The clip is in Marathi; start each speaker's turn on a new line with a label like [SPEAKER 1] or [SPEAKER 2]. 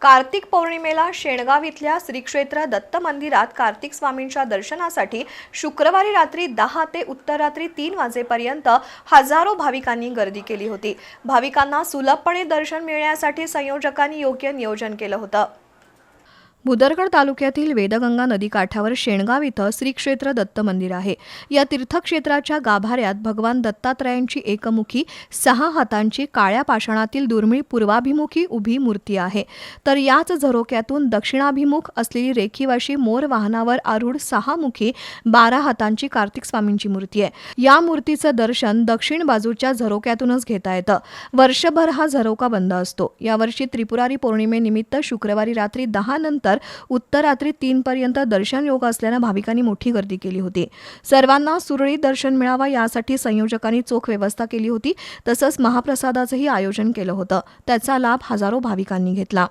[SPEAKER 1] कार्तिक पौर्णिमेला शेणगाव इथल्या श्रीक्षेत्र दत्त मंदिरात कार्तिक स्वामींच्या दर्शनासाठी शुक्रवारी रात्री दहा ते उत्तर रात्री तीन वाजेपर्यंत हजारो भाविकांनी गर्दी केली होती. भाविकांना सुलभपणे दर्शन मिळण्यासाठी संयोजकांनी योग्य नियोजन केलं होतं. भुदरगड तालुक्यातील वेदगंगा नदीकाठावर शेणगाव इथं श्रीक्षेत्र दत्त मंदिर आहे. या तीर्थक्षेत्राच्या गाभाऱ्यात भगवान दत्तात्रयांची एकमुखी सहा हातांची काळ्या पाषाणातील दुर्मिळ पूर्वाभिमुखी उभी मूर्ती आहे. तर याच झरोक्यातून दक्षिणाभिमुख असलेली रेखीवाशी मोर वाहनावर आरूढ सहामुखी बारा हातांची कार्तिक स्वामींची मूर्ती आहे. या मूर्तीचं दर्शन दक्षिण बाजूच्या झरोक्यातूनच घेता येतं. वर्षभर हा झरोका बंद असतो. यावर्षी त्रिपुरारी पौर्णिमेनिमित्त शुक्रवारी रात्री दहा नंतर उत्तर रात्री तीनपर्यंत दर्शन योग असल्यानं भाविकांनी मोठी गर्दी केली होती. सर्वांना सुरळीत दर्शन मिळावं यासाठी संयोजकांनी चोख व्यवस्था केली होती. तसंच महाप्रसादाचंही आयोजन केलं होतं. त्याचा लाभ हजारो भाविकांनी घेतला.